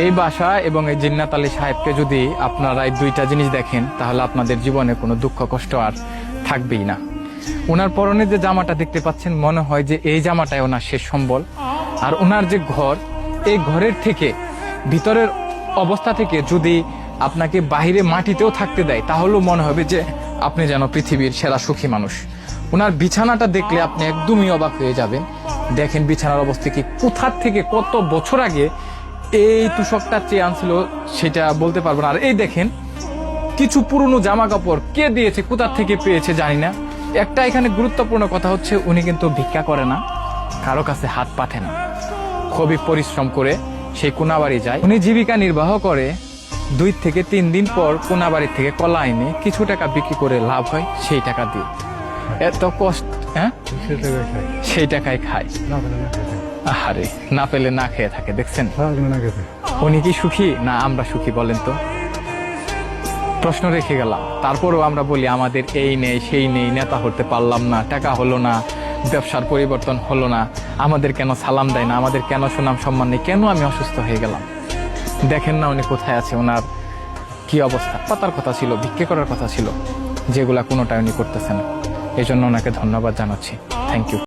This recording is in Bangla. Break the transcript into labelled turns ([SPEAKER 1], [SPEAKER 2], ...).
[SPEAKER 1] এই বাসা এবং এই জিন্নাত আলী সাহেবকে যদি আপনারা এই দুইটা জিনিস দেখেন, তাহলে আপনাদের জীবনে কোনো দুঃখ, কষ্ট আর থাকবেই না। ওনার পরনে যে জামাটা দেখতে পাচ্ছেন, মনে হয় যে এই জামাটাই ওনার শেষ সম্বল। আর ওনার যে ঘর, এই ঘরের থেকে, ভিতরের অবস্থা থেকে যদি আপনাকে বাহিরে মাটিতেও থাকতে দেয়, তাহলেও মনে হবে যে আপনি যেন পৃথিবীর সেরা সুখী মানুষ। ওনার বিছানাটা দেখলে আপনি একদমই অবাক হয়ে যাবেন। দেখেন বিছানার অবস্থা কি? কোথার থেকে কত বছর আগে এই তুষকটা চেয়ে আনছিল সেটা বলতে পারব না। আর এই দেখেন কিছু পুরনো জামা কাপড় কে দিয়েছে কোথার থেকে পেয়েছে জানি না। একটা এখানে গুরুত্বপূর্ণ কথা হচ্ছে উনি কিন্তু ভিক্ষা করে না কারও কাছে হাত পাঠে না। খুবই পরিশ্রম করে সেই কোনাবাড়ি যায়। উনি জীবিকা নির্বাহ করে দুই থেকে তিন দিন পর কোনাবাড়ি থেকে কলা এনে কিছু টাকা বিক্রি করে লাভ হয় সেই টাকা দিয়ে। এত কষ্ট হ্যাঁ? সেই টাকায় খায়। আহারে না পেলে না খেয়ে থাকে দেখছেন? উনি কি সুখী না আমরা সুখী বলেন তো? প্রশ্ন রেখে গেলাম তারপরেও আমরা বলি আমাদের এই নেই সেই নেই নেতা হতে পারলাম না টাকা হলো না ব্যবসার পরিবর্তন হলো না আমাদের কেন সালাম দেয় না আমাদের কেন সুনাম সম্মান নেই কেন আমি অসুস্থ হয়ে গেলাম? দেখেন না উনি কোথায় আছে ওনার কি অবস্থা? পাতার কথা ছিল ভিক্ষে করার কথা ছিল যেগুলা কোনোটাই উনি করতেছেন এই জন্য ওনাকে ধন্যবাদ জানাচ্ছি। Thank you